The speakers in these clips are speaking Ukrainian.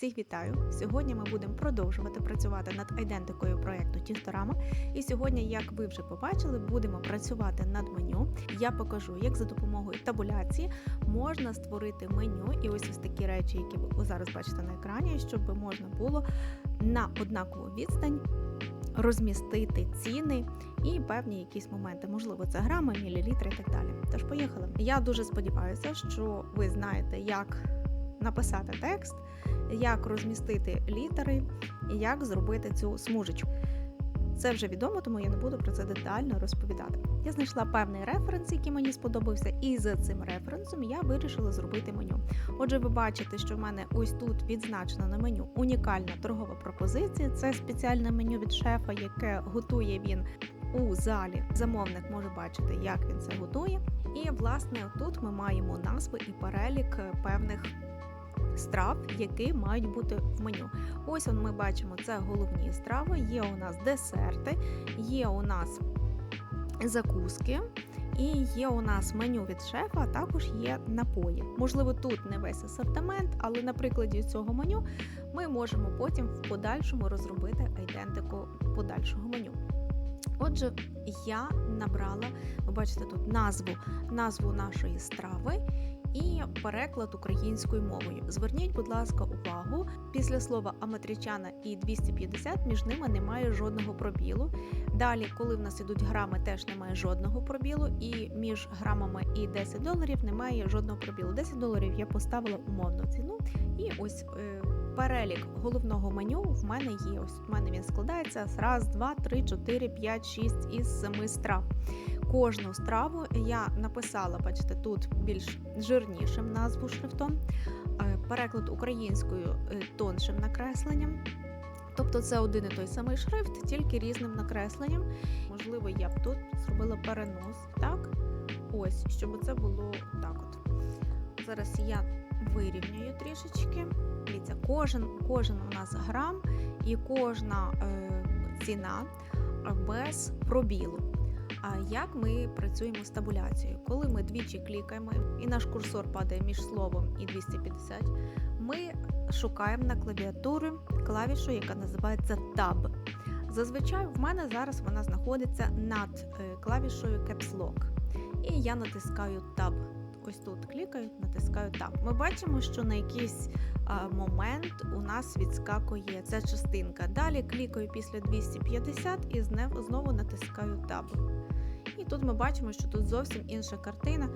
Всіх вітаю! Сьогодні ми будемо продовжувати працювати над айдентикою проєкту Тісторама. І сьогодні, як ви вже побачили, будемо працювати над меню. Я покажу, як за допомогою табуляції можна створити меню і ось ось такі речі, які ви зараз бачите на екрані, щоб можна було на однакову відстань розмістити ціни і певні якісь моменти. Можливо, це грами, мілілітри і так далі. Тож поїхали. Я дуже сподіваюся, що ви знаєте, як написати текст, як розмістити літери і як зробити цю смужечку. Це вже відомо, тому я не буду про це детально розповідати. Я знайшла певний референс, який мені сподобався, і за цим референсом я вирішила зробити меню. Отже, ви бачите, що в мене ось тут відзначено на меню унікальна торгова пропозиція. Це спеціальне меню від шефа, яке готує він у залі. Замовник може бачити, як він це готує. І власне тут ми маємо назви і перелік певних страв, які мають бути в меню. Ось он ми бачимо, це головні страви. Є у нас десерти, є у нас закуски. І є у нас меню від шефа, а також є напої. Можливо, тут не весь асортимент, але на прикладі цього меню ми можемо потім в подальшому розробити айдентику подальшого меню. Отже, я набрала, ви бачите тут назву, назву нашої страви і переклад українською мовою. Зверніть, будь ласка, увагу. Після слова Аматрічана і 250 між ними немає жодного пробілу. Далі, коли в нас ідуть грами, теж немає жодного пробілу, і між грамами і 10 доларів немає жодного пробілу. 10 доларів я поставила умовну ціну. І ось е, перелік головного меню в мене є. Ось у мене він складається з раз, два, три, чотири, п'ять, шість із семи страв. Кожну страву я написала, бачите, тут більш жирнішим назву шрифтом, е, переклад українською е, тоншим накресленням. Тобто це один і той самий шрифт, тільки різним накресленням. Можливо, я б тут зробила перенос, так? Ось, щоб це було так от. Зараз я вирівняю трішечки. Дивіться, кожен, кожен у нас грам і кожна е, ціна без пробілу. А як ми працюємо з табуляцією? Коли ми двічі клікаємо і наш курсор падає між словом і 250, ми шукаємо на клавіатурі клавішу, яка називається Tab. Зазвичай в мене зараз вона знаходиться над е, клавішою Caps Lock. І я натискаю Tab. Ось тут клікаю, натискаю Tab. Ми бачимо, що на якийсь момент у нас відскакує ця частинка. Далі клікаю після 250 і знову натискаю Tab. І тут ми бачимо, що тут зовсім інша картина.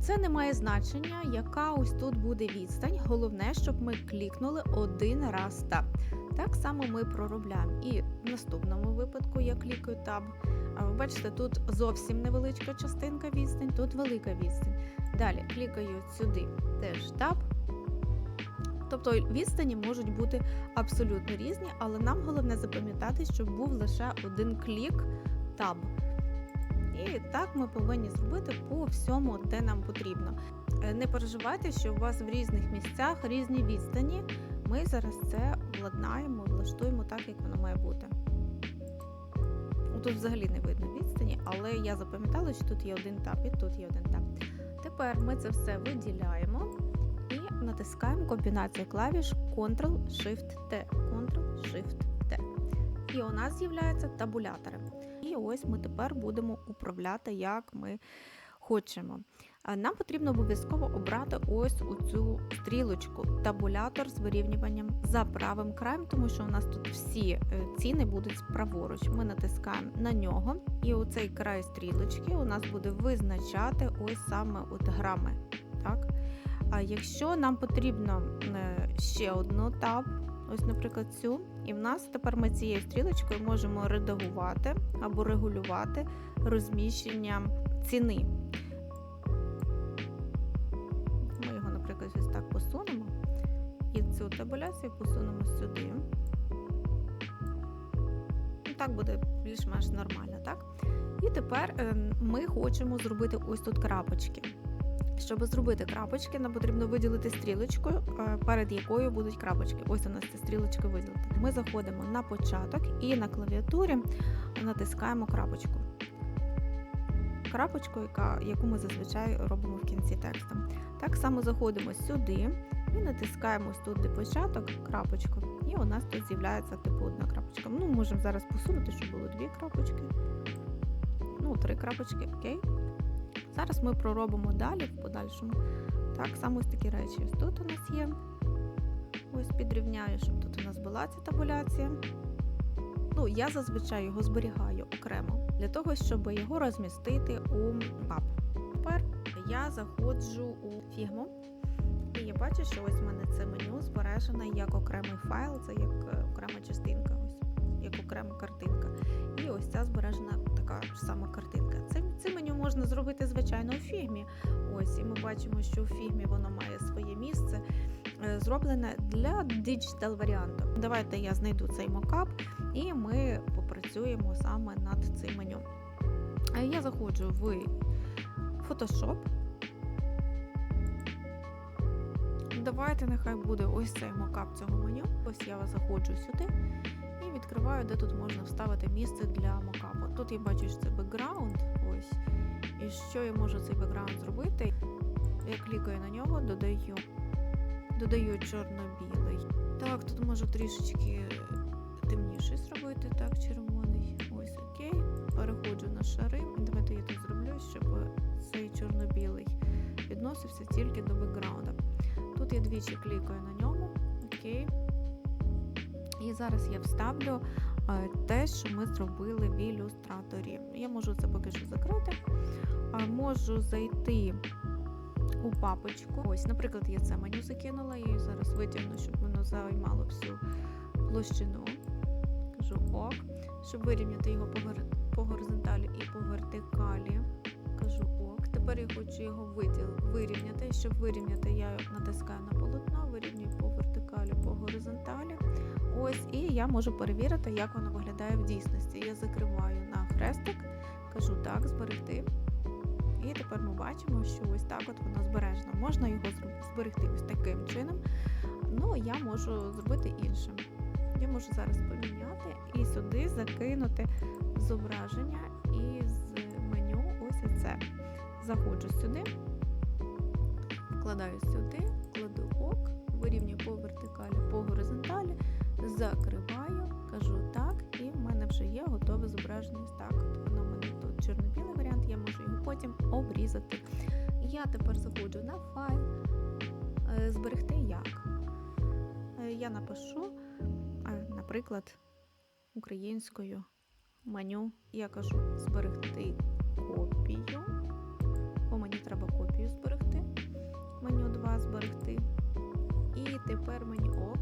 Це не має значення, яка ось тут буде відстань. Головне, щоб ми клікнули один раз Tab. Так само ми проробляємо. І в наступному випадку я клікаю Tab. А ви бачите, тут зовсім невеличка частинка відстань, тут велика відстань. Далі клікаю сюди теж Tab. Тобто відстані можуть бути абсолютно різні, але нам головне запам'ятати, щоб був лише один клік Tab. І так ми повинні зробити по всьому, де нам потрібно. Не переживайте, що у вас в різних місцях різні відстані. Ми зараз це владнаємо, влаштуємо так, як воно має бути. Тут взагалі не видно відстані, але я запам'ятала, що тут є один тап і тут є один тап. Тепер ми це все виділяємо і натискаємо комбінацію клавіш Ctrl-Shift-T. Ctrl-Shift-T. І у нас з'являються табулятори. І ось ми тепер будемо управляти, як ми хочемо. Нам потрібно обов'язково обрати ось у цю стрілочку табулятор з вирівнюванням за правим краєм, тому що у нас тут всі е, ціни будуть праворуч. Ми натискаємо на нього, і у цей край стрілочки у нас буде визначати ось саме от грами. Так? А якщо нам потрібно е, ще одну таб, ось, наприклад, цю, і в нас тепер ми цією стрілочкою можемо редагувати або регулювати розміщення ціни. Ми його, наприклад, ось так посунемо і цю табуляцію посунемо сюди. Так буде більш-менш нормально, так? І тепер ем, ми хочемо зробити ось тут крапочки. Щоб зробити крапочки, нам потрібно виділити стрілочку, перед якою будуть крапочки. Ось у нас ці стрілочки виділити. Ми заходимо на початок і на клавіатурі натискаємо крапочку. Крапочку, яка, яку ми зазвичай робимо в кінці тексту. Так само заходимо сюди і натискаємо тут де початок, крапочку, і у нас тут з'являється типу одна крапочка. Ну, можемо зараз посунути, щоб було дві крапочки. Ну, три крапочки, окей. Зараз ми проробимо далі в подальшому. Так, само ось такі речі. Ось тут у нас є. Ось підрівняю, щоб тут у нас була ця табуляція. Ну, я зазвичай його зберігаю окремо для того, щоб його розмістити у пап. Тепер я заходжу у фігму, і я бачу, що ось в мене це меню збережене як окремий файл, це як е, окрема частинка, ось як окрема картинка. І ось ця збережена така ж сама картинка. Це, це меню можна зробити, звичайно, у фігмі. Ось, і ми бачимо, що у фігмі воно має своє місце. е, Зроблене для диджитал варіанту. Давайте я знайду цей мокап і ми попрацюємо саме над цим меню. Е, Я заходжу в Photoshop. Давайте нехай буде ось цей мокап цього меню. Ось я заходжу сюди і відкриваю, де тут можна вставити місце для мокапу. Тут я бачу, що це бекграунд. Ось. І що я можу цей бекграунд зробити? Я клікаю на нього, додаю, додаю чорно-білий. Так, тут можу трішечки темніший зробити, так, червоний. Ось окей. Переходжу на шари. Давайте я тут зроблю, щоб цей чорно-білий відносився тільки до бекграунда. Тут я двічі клікаю на ньому. Окей. І зараз я вставлю е, те, що ми зробили в ілюстраторі. Я можу це поки що закрити. Можу зайти у папочку. Ось, наприклад, я це меню закинула і зараз витягну, щоб воно займало всю площину. Кажу ок. Щоб вирівняти його по, горизонталі і по вертикалі. Кажу ок. Тепер я хочу його виділ... вирівняти. Щоб вирівняти, я натискаю на полотно, вирівнюю по вертикалі, по горизонталі. Ось, і я можу перевірити, як воно виглядає в дійсності. Я закриваю на хрестик, кажу так, зберегти. І тепер ми бачимо, що ось так от воно збережено. Можна його зберегти ось таким чином. Ну, я можу зробити іншим. Я можу зараз поміняти і сюди закинути зображення із меню ось це. Заходжу сюди, вкладаю сюди, кладу ок, вирівнюю по вертикалі, по горизонталі, закриваю, кажу так, і в мене вже є готове зображення. Так, воно в мене тут чорно-білий варіант, я можу його потім обрізати. Я тепер заходжу на файл, е, зберегти як. Е, Я напишу, наприклад, українською меню. Я кажу зберегти копію. Бо мені треба копію зберегти. Меню 2 зберегти. І тепер мені ок.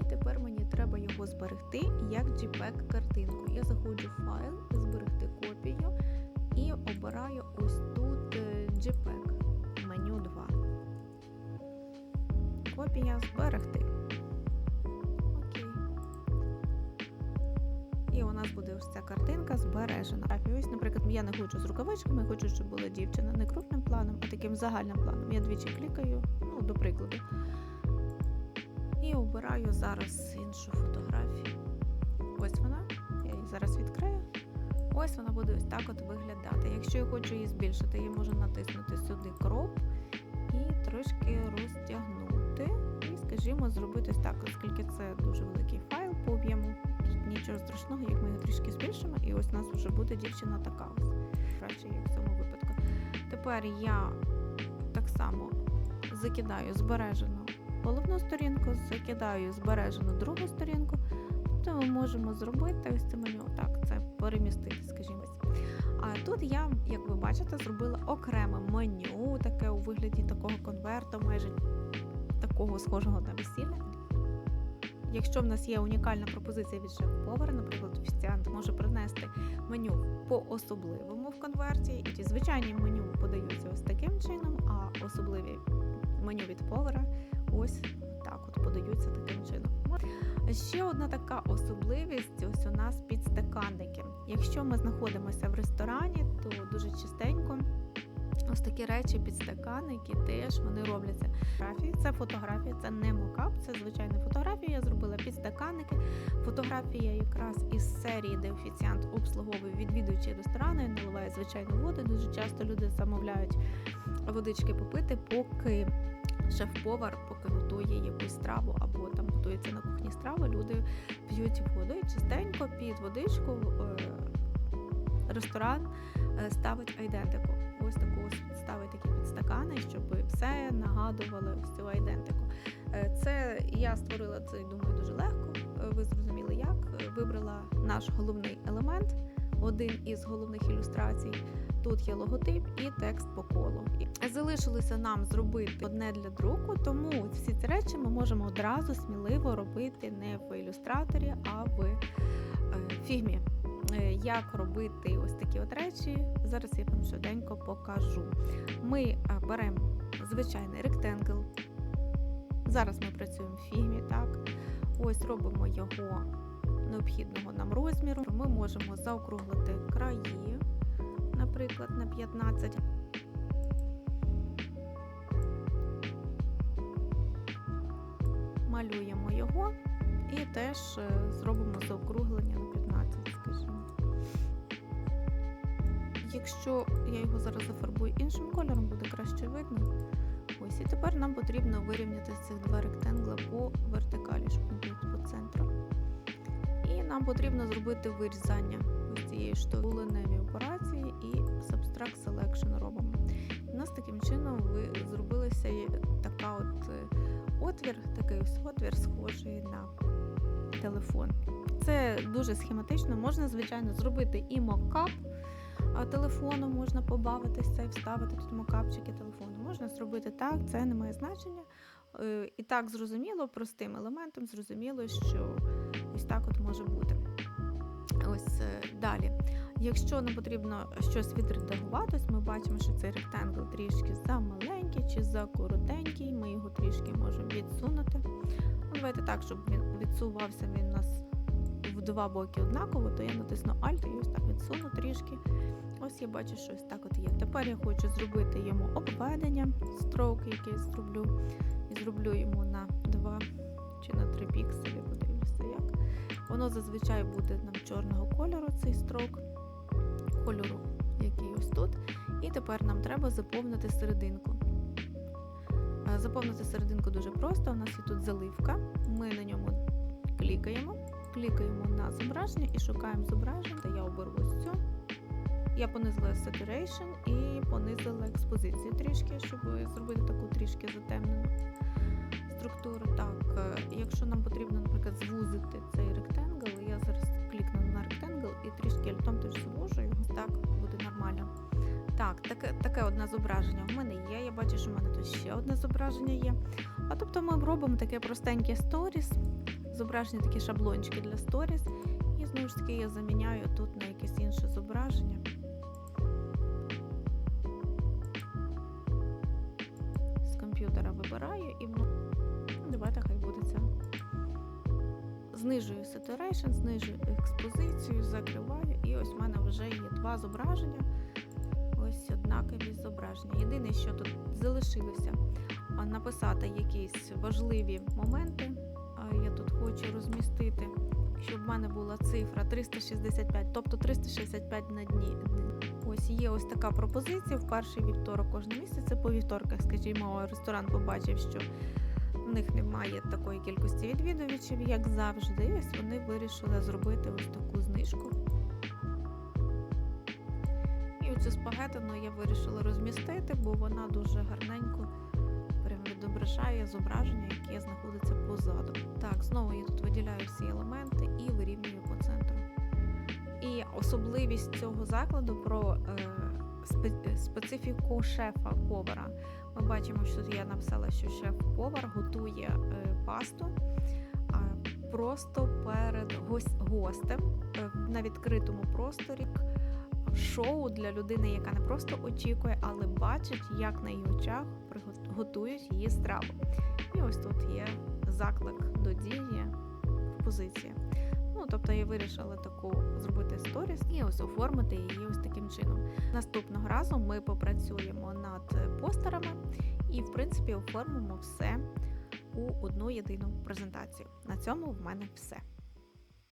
І тепер мені треба його зберегти як JPEG картинку. Я заходжу в файл, зберегти копію і обираю ось тут е, JPEG меню 2. Копія зберегти. Ця картинка збережена. Ось, наприклад, я не хочу з рукавичками, хочу, щоб була дівчина не крупним планом, а таким загальним планом. Я двічі клікаю, ну, до прикладу. І обираю зараз іншу фотографію. Ось вона. Я її зараз відкрию. Ось вона буде ось так от виглядати. Якщо я хочу її збільшити, я можу натиснути сюди кроп і трошки розтягнути. І, скажімо, зробити так, оскільки це дуже великий файл по об'єму. Нічого страшного, трішки збільшимо, і ось у нас вже буде дівчина така ось. Як в цьому випадку. Тепер я так само закидаю збережену головну сторінку, закидаю збережену другу сторінку. Тобто ми можемо зробити ось це меню, так, це перемістити, скажімо. А тут я, як ви бачите, зробила окреме меню, таке у вигляді такого конверту, майже такого схожого на весілля. Якщо в нас є унікальна пропозиція від шеф-повара, наприклад, офіціант може принести меню по особливому в конверті, і ті звичайні меню подаються ось таким чином, а особливі меню від повара ось так от подаються таким чином. Ще одна така особливість: ось у нас підстаканники. Якщо ми знаходимося в ресторані, то дуже частенько ось такі речі, підстаканники теж вони робляться. Фотографії це фотографія, це не мокап, це звичайна фотографія. Я зробила підстаканники. Фотографія якраз із серії, де офіціант обслуговує відвідувачі ресторану і наливає звичайну воду. Дуже часто люди замовляють водички попити, поки шеф-повар, поки готує якусь страву або там готується на кухні страви, люди п'ють воду і частенько під водичку е, ресторан е, ставить айдентику. Ось таку ось ставить такі підстакани, щоб все нагадувало ось цю айдентику. Е, Це я створила це, думаю, дуже легко. Е, Ви зрозуміли, як Е, вибрала наш головний елемент, один із головних ілюстрацій. Тут є логотип і текст по колу. Залишилося нам зробити одне для друку, тому всі ці речі ми можемо одразу сміливо робити не в ілюстраторі, а в фігмі. Е, Як робити ось такі от речі, зараз я вам швиденько покажу. Ми е, беремо звичайний ректенгл. Зараз ми працюємо в фігмі, так? Ось робимо його необхідного нам розміру. Ми можемо заокруглити краї, наприклад, на 15. Малюємо його і теж е, зробимо заокруглення на 15, Якщо я його зараз зафарбую іншим кольором, буде краще видно. Ось і тепер нам потрібно вирівняти з цих два ректангла по вертикалі, щоб по центру. І нам потрібно зробити вирізання ось цієї штуленеві операції і Subtract Selection робимо. У нас таким чином зробилася така от е, отвір, такий ось отвір, схожий на телефон. Це дуже схематично. Можна, звичайно, зробити і мокап а, телефону, можна побавитися і вставити тут мокапчики телефону. Можна зробити так, це не має значення. Е, І так зрозуміло, простим елементом зрозуміло, що ось так от може бути. Ось е, далі. Якщо нам потрібно щось відредагувати, ось ми бачимо, що цей ректангл трішки замаленький чи закоротенький, ми його трішки можемо відсунути. Ну, давайте так, щоб він відсувався він у нас в два боки однаково, то я натисну Alt і ось так відсуну трішки. Ось я бачу, що ось так от є. Тепер я хочу зробити йому обведення, строк якийсь зроблю, і зроблю йому на 2 чи на 3 пікселі, подивлюся як. Воно зазвичай буде нам чорного кольору, цей строк, кольору, який ось тут. І тепер нам треба заповнити серединку. Е, Заповнити серединку дуже просто. У нас є тут заливка. Ми на ньому клікаємо, клікаємо на зображення і шукаємо зображення. Я оберу ось цю. Я понизила saturation і понизила експозицію трішки, щоб зробити таку трішки затемнену структуру. Так, е, якщо нам потрібно, наприклад, звузити цей ректангл, я зараз клікну на ректангл і трішки альтом теж звужу його. Так буде нормально. Так, таке, таке одне зображення в мене є. Я бачу, що в мене тут ще одне зображення є. А тобто ми робимо таке простеньке сторіс, зображення такі шаблончики для сторіс. І знову ж таки я заміняю тут на якесь інше зображення. Знижую saturation, знижую експозицію, закриваю, і ось в мене вже є два зображення. Ось однакові зображення. Єдине, що тут залишилося, написати якісь важливі моменти. Я тут хочу розмістити, щоб в мене була цифра 365, тобто 365 на дні. Ось є ось така пропозиція в перший вівторок кожного місяця. По вівторках, скажімо, ресторан побачив, що в них немає такої кількості відвідувачів, як завжди. Ось вони вирішили зробити ось таку знижку. І оцю спагетину я вирішила розмістити, бо вона дуже гарненько прям відображає зображення, яке знаходиться позаду. Так, знову я тут виділяю всі елементи і вирівнюю по центру. І особливість цього закладу про е, спе- специфіку шефа повара. Ми бачимо, що тут я написала, що шеф-повар готує е, пасту просто перед гос- гостем е, на відкритому просторі. Шоу для людини, яка не просто очікує, але бачить, як на її очах готують її страву. І ось тут є заклик до дії в позиції. Ну, тобто я вирішила таку зробити сторіс і ось оформити її ось таким чином. Наступного разу ми попрацюємо над постерами і, в принципі, оформимо все у одну єдину презентацію. На цьому в мене все.